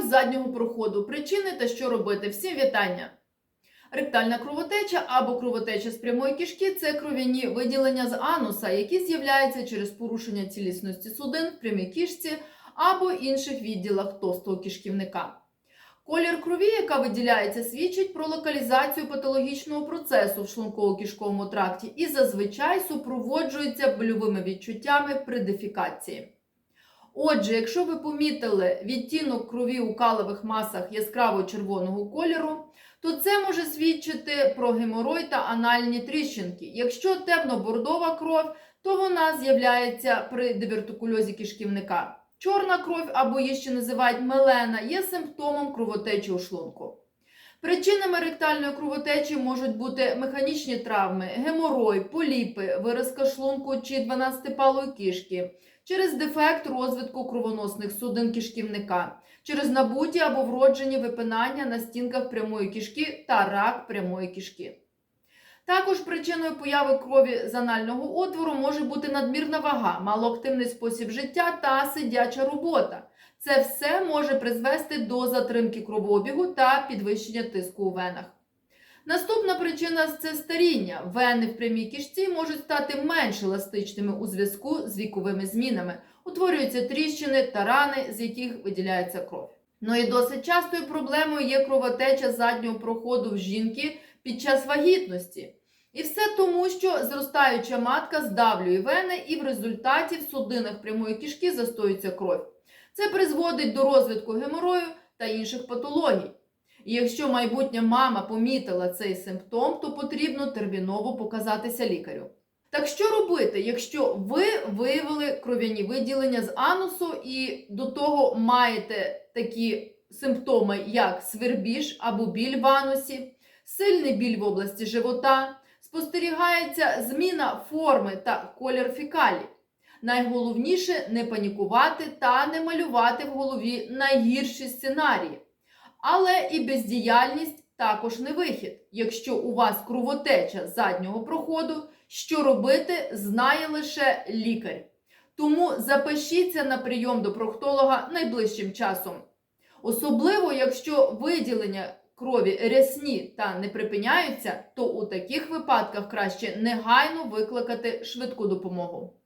кров заднього проходу, причини та що робити. Всім вітання! Ректальна кровотеча або кровотеча з прямої кишки це кров'яні виділення з ануса, які з'являються через порушення цілісності судин в прямій кишці або інших відділах товстого кишківника. Колір крові, яка виділяється, свідчить про локалізацію патологічного процесу в шлунково-кишковому тракті і зазвичай супроводжується больовими відчуттями при дефікації. Отже, якщо ви помітили відтінок крові у калових масах яскраво червоного кольору, то це може свідчити про геморой та анальні тріщинки. Якщо темно-бордова кров, то вона з'являється при дивертикульозі кишківника. Чорна кров, або її ще називають мелена, є симптомом кровотечі у шлунку. Причинами ректальної кровотечі можуть бути механічні травми, геморой, поліпи, виразка шлунку чи 12-палої кішки, через дефект розвитку кровоносних судин кишківника, через набуті або вроджені випинання на стінках прямої кишки та рак прямої кишки. Також причиною появи крові з анального отвору може бути надмірна вага, малоактивний спосіб життя та сидяча робота. Це все може призвести до затримки кровообігу та підвищення тиску у венах. Наступна причина це старіння. Вени в прямій кишці можуть стати менш еластичними у зв'язку з віковими змінами. Утворюються тріщини та рани, з яких виділяється кров. Ну і досить частою проблемою є кровотеча заднього проходу в жінки під час вагітності. І все тому, що зростаюча матка здавлює вени, і в результаті в судинах прямої кишки застоюється кров. Це призводить до розвитку геморою та інших патологій. І якщо майбутня мама помітила цей симптом, то потрібно терміново показатися лікарю. Так що робити, якщо ви виявили кров'яні виділення з анусу і до того маєте такі симптоми, як свербіж або біль в анусі, сильний біль в області живота, спостерігається зміна форми та колір фекалій. Найголовніше не панікувати та не малювати в голові найгірші сценарії. Але і бездіяльність також не вихід. Якщо у вас кровотеча заднього проходу, що робити, знає лише лікар. Тому запишіться на прийом до проктолога найближчим часом. Особливо, якщо виділення крові рясні та не припиняються, то у таких випадках краще негайно викликати швидку допомогу.